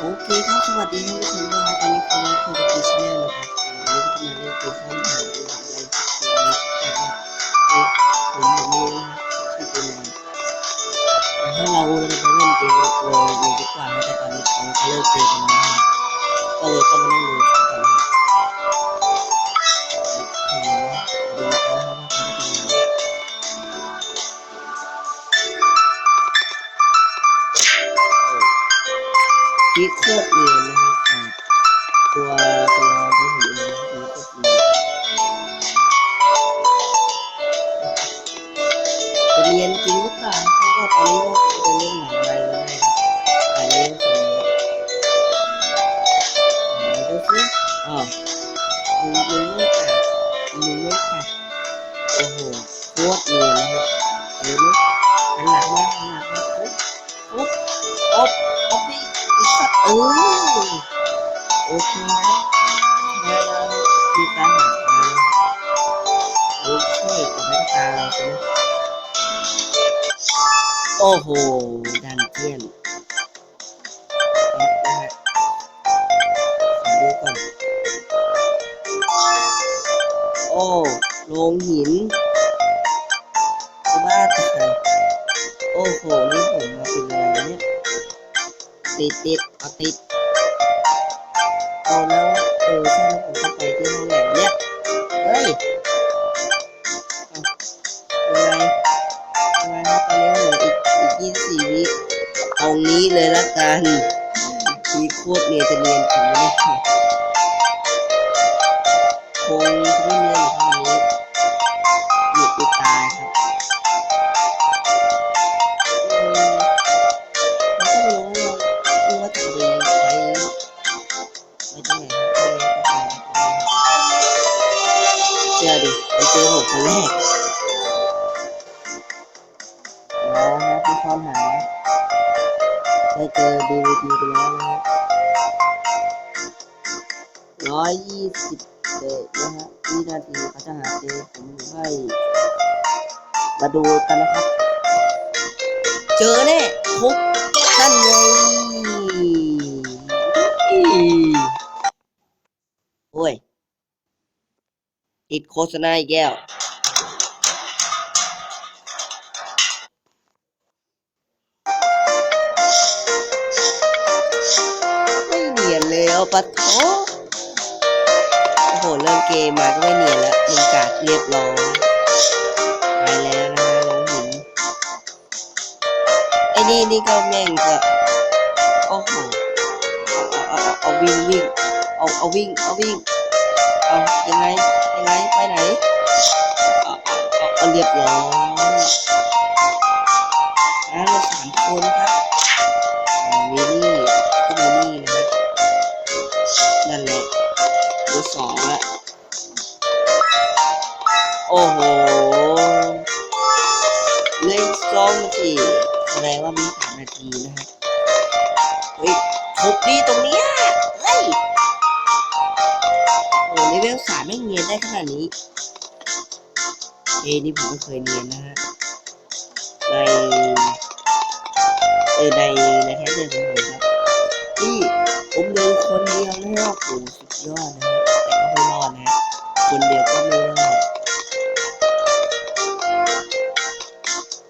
โอเคครับสวัสดีท่านผู้ชมด้วยครับตอนนี้คุณรับคุณกับชาแนลนะครับวันนี้ก็จะมาเล่นเกมข้ามถามอะไรสักเกมนะครับเอ๊ะผมยังไม่รู้นะครับชื่อเกมอะไรแต่ถ้าเราจะไปเล่นเกมโปรอยู่ดีกว่านะแต่ตอนนี้เขาเลิกเกมกันแล้วนะครับก็เลยต้องมานั่งดู หันหลังมาหันหลังมาปุ๊บปุ๊บปุ๊บปุ๊บนี่อีกสักเออโอเคนะแล้วเรามีการหาทาโอเคกับแม่ตาเราใช่ไหมโอ้โหดันเจียนนะฮะขอดูก่อนโอ้โรงหิน ติดติดเอาติดเอาแล้วเออใช่แล้วผมต้องไปที่ห้องไหนเนี่ยเฮ้ยอายังไงยังไงครับตอนนี้เหลืออีกอีกยี่สิบสี่วิเอางี้เลยละกันมีโคตรเนียนจะเนียนถึงไม่ได้ ดีวีดีไปแล้วนะฮะร้อยยี่สิบเดนะฮะวินาทีเขาจะหาเจอผมใหรือไม่มาดูกันนะครับ เจอแน่ทุกนั่นไงโอ้ยติดโฆษณาอีกแล้ว ปะโถโอ้โห เริ่มเกมมาก็ไม่เหนียนแล้วมึงกาดเรียบร้อยไปแล้วนะฮะลงหินไอ้นี่นี่ก็แม่งก็โอ้โหเอาเอาเอาเอาวิ่งวิ่งเอาเอาวิ่งเอาวิ่งเอายังไงยังไงไปไหนเอาเอาเอาเอาเรียบร้อยอะเราสามคนครับ ทุบดีตรงเนี้ยเฮ้ยโอ้เลเวลสามไม่เนียนได้ขนาดนี้ เอ้นี่ผมก็เคยเนียนนะฮะ ใน เออในในแท็บเล็ตของผมครับนี่ผมเดินคนเดียวนะฮะโอ้สุดยอดนะฮะแต่ก็ไม่รอดนะฮะคนเดียวก็ไม่รอด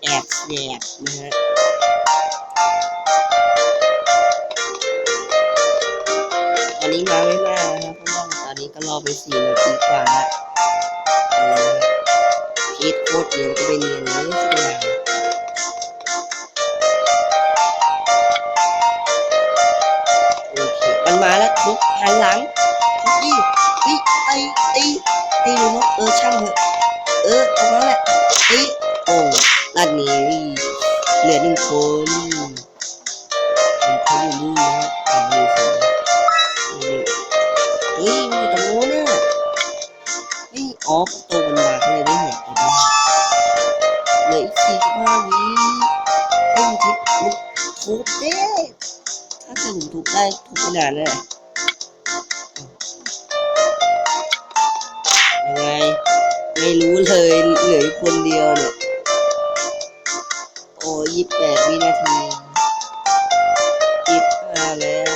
แอบแสบนะฮะ อนนี้มาไม่มากนะครับเพราะว่าตอนนี้ก็รอไปสี่นาทีกว่าแล้วเออคิดโคตรเดียวก็ไปเรียนเลยสักอย่างโอเคมันมาแล้วทุกหันหลังทุกยี่ตีตีตีตีเลยนกเออช่างเถอะเออเอามาแหละตีโอ้ด้านนี้เหลือหนึ่งคนหนึ่งคน เฮ้ยมันอยู่ตรงโน้นน่ะเฮ้ยอ๋อประตูมันมาเลยได้เห็นไอ้บ้าเหลืออีกสี่สิบห้าวิเฮ้ยมันทิศมันทุบเด้ถ้าเกิดผมทุบได้ทุบไปนานเลยยังไงไม่รู้เลยเหลือคนเดียวเนี่ยโอ้ยี่สิบแปดวินาทียี่สิบห้าแล้ว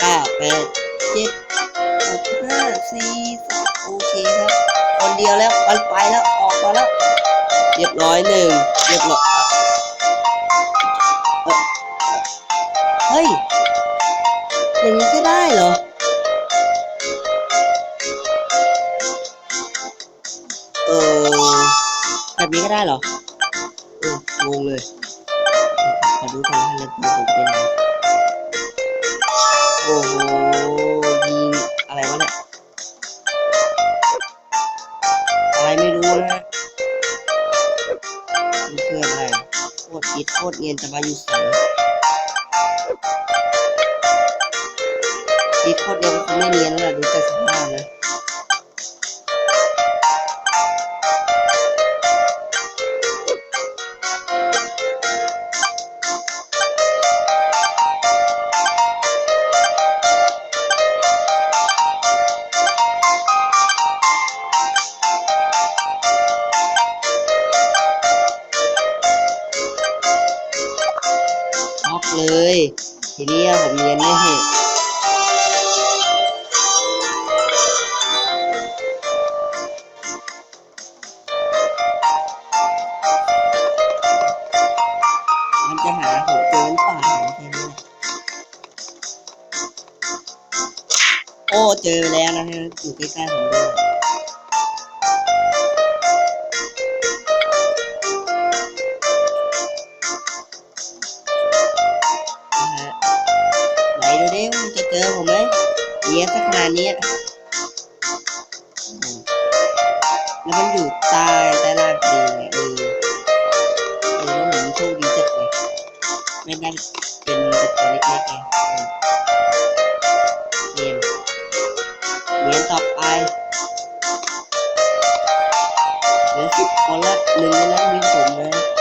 เก้าแปดเจ็ดหกห้าสี่สามโอเคครับ คนเดียวแล้วมันไปแล้วออกมาแล้ว เรียบร้อยหนึ่งเรียบร้อยเอ่อเฮ้ยอย่างนี้ก็ได้เหรอเออแบบนี้ก็ได้เหรอเอองงเลยขอดูก่อนว่าเล็บมือผมเป็นไง โอ้โหยิงอะไรวะเนี่ยอะไรไม่รู้นะฮะนี่คืออะไรโคตรคิดโคตรเงียนจะมาอยู่เส่คิดโคตรเงียนคงไม่เนียนแล้วล่ะดูจากสภาพนะ อยู่ใกล้ๆผมด้วยไหนดูดิว่ามันจะเจอผมไหมเนียนสักขนาดนี้แล้วมันอยู่ใต้ใต้ล่างดีไงเออเออแล้วผมโชคดีจัดเลยไม่งั้นเป็นตัวเล็กๆไง เนียนต่อไปเหลือสิบคนละหนึ่งในนั้นมีผมเลย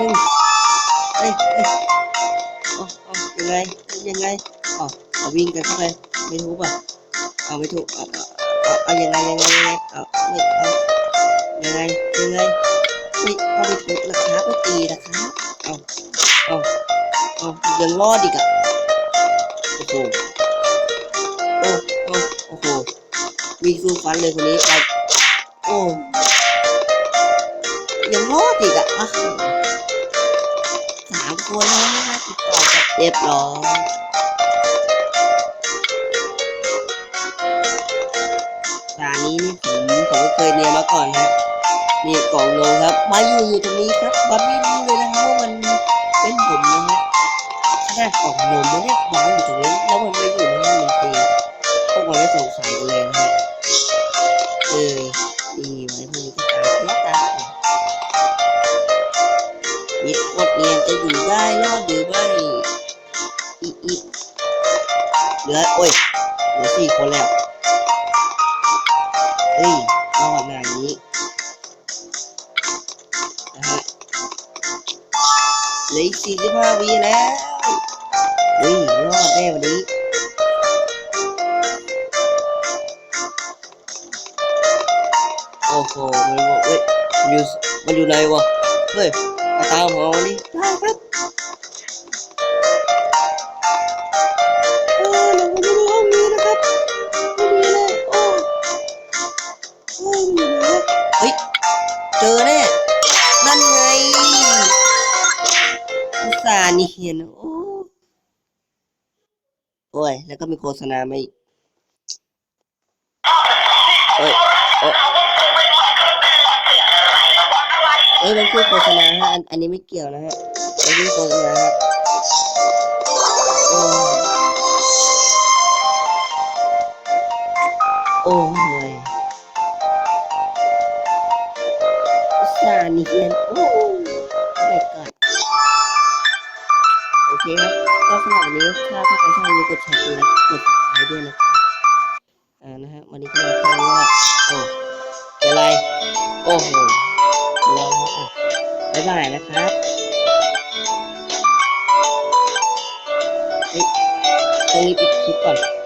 มึงเอ้ยเอ้ยเอาเอายังไงยังไงเอาเอาวิ่งกันเข้าไปไม่ทุบอะเอาไม่ทุบเอาเอาเอายังไงยังไงยังไงเอาไม่เอายังไงยังไงไม่เอาไม่ทุบนะครับไม่ตีนะครับเอาเอาเอายังรอดอีกอะโอ้โหโอ้โอ้โอ้โหวิ่งสู้ฟันเลยคนนี้ไปโอ้ยังรอดอีกอะอะ สามคนแล้วนะติดต่อกันเรียบร้อยด่านนี้นี่ผมผมก็เคยเรียนมาก่อนฮะนี่กล่องโลครับมาอยู่อยู่ตรงนี้ครับบันไม่รู้เลยนะครับว่ามันเป็นผมนะฮะขนาดกล่องนมมันเนี่ยวางอยู่ตรงนี้แล้วมันไม่อยู่ในห้องดนตรีพวกเราไม่สงสัยเลยนะฮะเออดีไว้พวกนี้ก็ มิดกดเนียนจะอยู่ได้รอดหรือไม่อีอีเหลือโอ้ยเหลือสี่คนแล้วเฮ้ยรอดมาอย่างนี้นะฮะเหลืออีกสี่สิบห้าวิแล้วเฮ้ยรอดแน่วันนี้โอ้โหมันบอกเอ้ยมันอยู่มันอยู่ไหนวะเฮ้ย ตามหาวันนี้ได้ครับเออเราไม่รู้ห้องนี้นะครับไม่มีเลยโอ้โอ้ยมีเลยเฮ้ยเจอแน่นั่นไงอุตส่าห์เนียนโอ้โอ้ยแล้วก็มีโฆษณามาอีก เอ้ยมันคือโฆษณาฮะอันอันนี้ไม่เกี่ยวนะฮะอันคือโฆษณาครับโอ้โหสานี่เฮียนโอ้แม่กิดโอเคครับก็สำหรับวันนี้ถ้าถ้าใครชอบนี้กดแชร์ดไลค์กดติดตามด้วยนะครับอ่านะฮะวันนี้ก็มาแค่นี้แหละโอ้อะไรโอ้โห บ๊ายบายนะครับตรงนี้ปิดคลิปก่อน